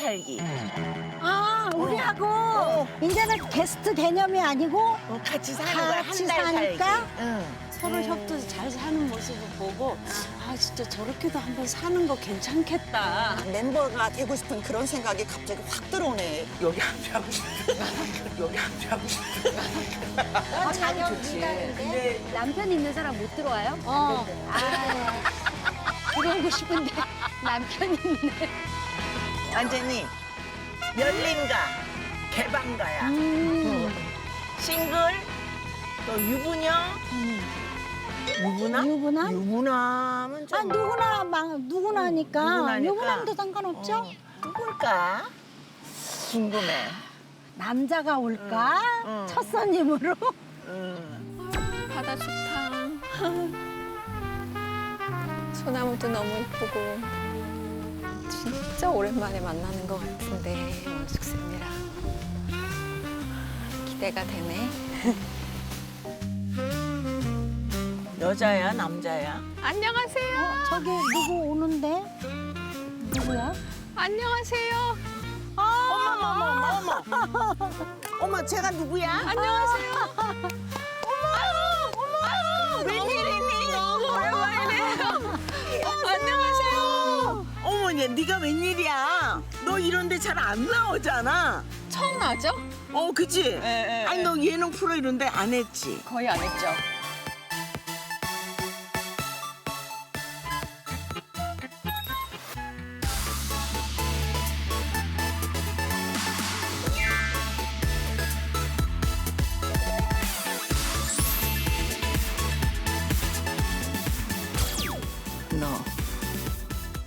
살기. 아 우리하고 어. 이제는 게스트 개념이 아니고 어, 같이 사는 거야. 같이 한 달 살기. 사니까? 응. 서로 협도 잘 사는 모습을 보고 아 진짜 저렇게도 한번 사는 거 괜찮겠다. 멤버가 되고 싶은 그런 생각이 갑자기 확 들어오네. 여기 한표 하고 싶다. 여기 한표 하고 싶다. 넌 자녀 미달인데 남편 있는 사람 못 들어와요? 어. 아, 들어오고 싶은데 남편이 있네. 완전히 열린가 개방가야. 음. 싱글 또 유부녀. 유부남? 유부남? 유부남은 좀 아 누구나 막 누구나니까 누구나니까. 유부남도 상관없죠. 어, 누굴까? 궁금해. 남자가 올까? 응. 첫 손님으로. 음. 바다 좋다. 소나무도 너무 이쁘고 진짜 오랜만에 만나는 것 같은데 원숙쌤이랑 기대가 되네. 여자야 남자야? 안녕하세요. 저기 누구 오는데? 누구야? 안녕하세요. 어머 어머 어머 어머. 어머 제가 누구야? 안녕하세요. 네가 웬일이야? 너 이런데 잘 안 나오잖아. 처음 나죠? 어 그지? 예, 아니 너 예능 프로 이런데 안 했지? 거의 안 했죠.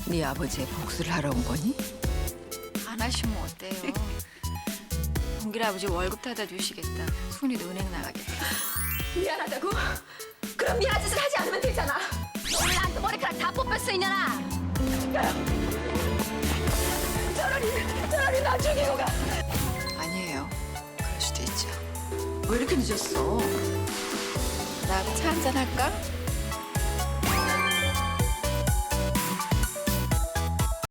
네 아버지의 복수를 하러 온 거니? 안 하시면 어때요? 동길 아버지 월급 타다 주시겠다. 순이도 은행 나가겠다. 미안하다고? 그럼 미안 짓을 하지 않으면 되잖아. 오늘 나한테 머리카락 다 뽑혔어 이년아. 저러니 저러니 나 죽이고 가. 아니에요. 그럴 수도 있죠. 왜 이렇게 늦었어? 나하고 차 한잔 할까?